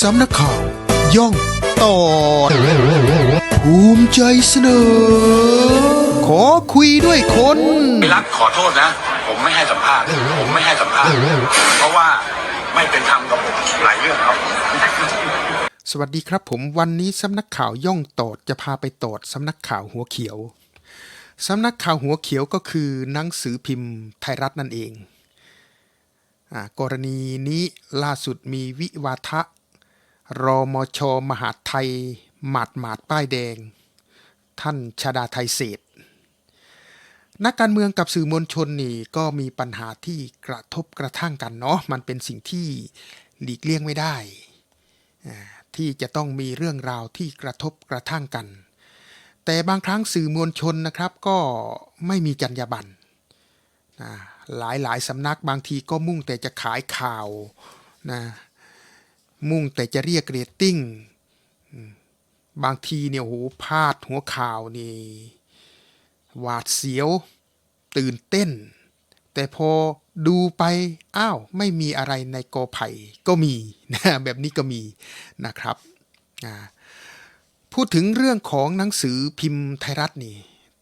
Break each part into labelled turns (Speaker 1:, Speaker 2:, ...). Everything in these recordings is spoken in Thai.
Speaker 1: สำนักข่าว ย่องต่อภูมิใจเสนอ ขอคุยด้วยคน
Speaker 2: รักขอโทษนะ ผมไม่ให้สัมภาษณ์ ผมไม่ให้สัมภาษณ์ เพราะว่าไม่เป็นธรรมกับผมหลายเรื่องครับ
Speaker 1: สวัสดีครับผมวันนี้สำนักข่าวย่องตอดจะพาไปตอดสำนักข่าวหัวเขียวสำนักข่าวหัวเขียวก็คือหนังสือพิมพ์ไทยรัฐนั่นเองอากรณีนี้ล่าสุดมีวิวาทะ รมชมหาไทย หมาดหมาดป้ายแดง ท่านชาดาไทยเศษนักการเมืองกับสื่อมวลชนนี่ก็มีปัญหาที่กระทบกระทั่งกันเนาะมันเป็นสิ่งที่หลีกเลี่ยงไม่ได้ ที่จะต้องมีเรื่องราวที่กระทบกระทั่งกัน แต่บางครั้งสื่อมวลชนนะครับก็ไม่มีจรรยาบรรณหลายหลายสำนักบางทีก็มุ่งแต่จะขายข่าวนะ มุ่งแต่จะเรียกเรตติ้งบางทีเนี่ยโหพาดหัวข่าวนี่หวาดเสียว ตื่นเต้น แต่พอดูไป อ้าว ไม่มีอะไรในกอไผ่ก็มีนะแบบนี้ก็มีนะครับพูดถึงเรื่องของหนังสือพิมพ์ไทยรัฐนี่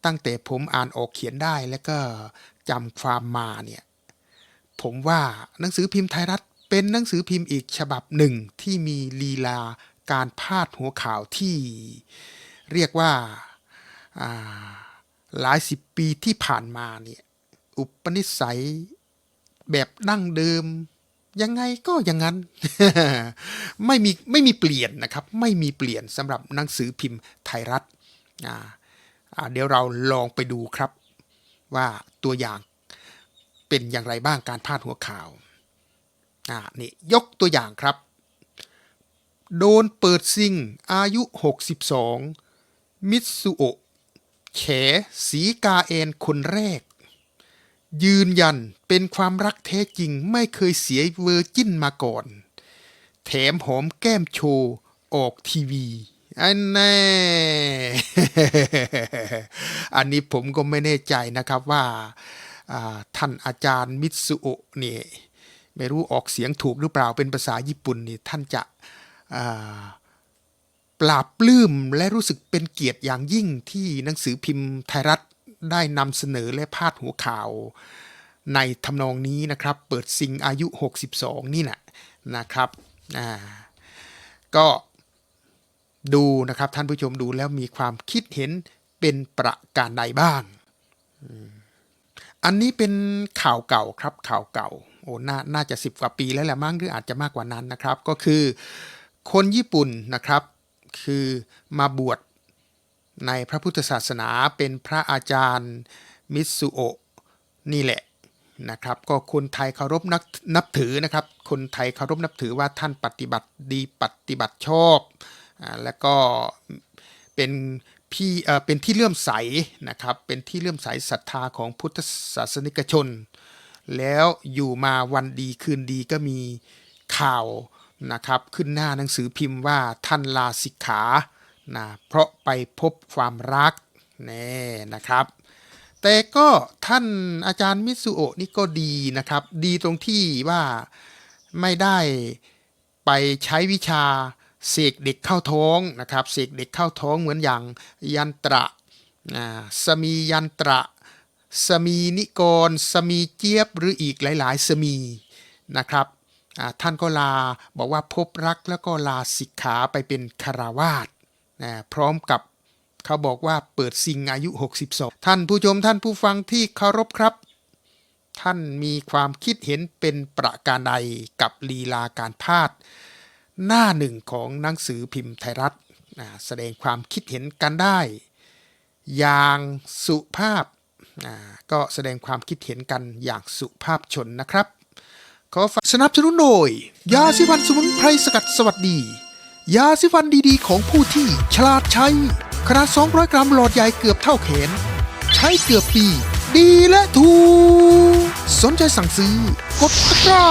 Speaker 1: ตั้งแต่ผมอ่านออกเขียนได้แล้วก็จำความมาเนี่ย ผมว่าหนังสือพิมพ์ไทยรัฐ เป็นหนังสือพิมพ์อีกฉบับหนึ่งที่มีลีลาการพาดหัวข่าวที่เรียกว่าาหลายสิบปีที่ผ่านมาเนี่ยอุปนิสัยแบบดั้งเดิม ยังไงก็อย่างนั้น ไม่มีไม่มีเปลี่ยนนะครับ ไม่มีเปลี่ยนสำหรับหนังสือพิมพ์ไทยรัฐเดี๋ยวเราลองไปดูครับว่าตัวอย่างเป็นอย่างไรบ้างการพาดหัวข่าว อ่านี่ยกตัวอย่างครับ โดนเปิดซิงอายุ 62 มิตสุโอะแฉสีกาเอนคนแรก ยืนยันเป็นความรักแท้จริงไม่เคยเสียเวอร์จิ้นมาก่อน แถมหอมแก้มโชว์ออกทีวีอันแน่อันนี้ผมก็ไม่แน่ใจนะครับว่าท่านอาจารย์มิตสุโอะนี่ย ไม่รู้ออกเสียงถูกหรือเปล่าเป็นภาษาญี่ปุ่นนี่ท่านจะปราบปลื้มและรู้สึกเป็นเกียรติอย่างยิ่งที่หนังสือพิมพ์ไทยรัฐได้นำเสนอและพาดหัวข่าว ในทำนองนี้นะครับ เปิดซิงอายุ 62 นี่นะนะครับอ่าก็ดูนะครับท่านผู้ชมดูแล้วมีความคิดเห็นเป็นประการใดบ้าง อันนี้เป็นข่าวเก่าครับข่าวเก่า โอ้นาน่าจะสิบกว่าปีแล้วแหละมั้งหรืออาจจะมากกว่านั้นนะครับ ก็คือคนญี่ปุ่นนะครับ คือมาบวชในพระพุทธศาสนาเป็นพระอาจารย์มิสุโอะนี่แหละนะครับก็คนไทยเคารพนับนับถือนะครับ คนไทยเคารพนับถือว่าท่านปฏิบัติดีปฏิบัติชอบอ่าแล้วก็เป็นพี่เอ่อเป็นที่เลื่อมใสนะครับเป็นที่เลื่อมใสศรัทธาของพุทธศาสนิกชน แล้วอยู่มาวันดีคืนดีก็มีข่าวนะครับ ขึ้นหน้าหนังสือพิมพ์ว่าท่านลาสิกขานะเพราะไปพบความรักแน่นะครับ แต่ก็ท่านอาจารย์มิสุโอะนี่ก็ดีนะครับ ดีตรงที่ว่าไม่ได้ไปใช้วิชาเสกเด็กเข้าท้องนะครับเสกเด็กเข้าท้องเหมือนอย่างยันตระอ่าสมียันตระ สมีนิกร สมีเจี๊ยบหรืออีกหลาย ๆ สมีนะครับท่านก็ลาบอกว่าพบรักแล้วก็ลาสิกขาไปเป็นคาราวาสนะพร้อมกับเขาบอกว่าเปิดซิงอายุ 62 ท่านผู้ชมท่านผู้ฟังที่เคารพครับ ท่านมีความคิดเห็นเป็นประการใดกับลีลาการพาดหน้าหนึ่งของหนังสือพิมพ์ไทยรัฐแสดงความคิดเห็นกันได้ อย่างสุภาพ ก็แสดงความคิดเห็นกันอย่างสุภาพชนนะครับ ขอฝากสนับสนุนโดย ยาสีฟันสมุนไพรสกัดสวัสดี ยาสีฟันดีๆ ของผู้ที่ฉลาดใช้ ขนาด 200 กรัมหลอดใหญ่เกือบเท่าแขน ใช้เกือบปี ดีและถูกสนใจสั่งซื้อกดตะกร้า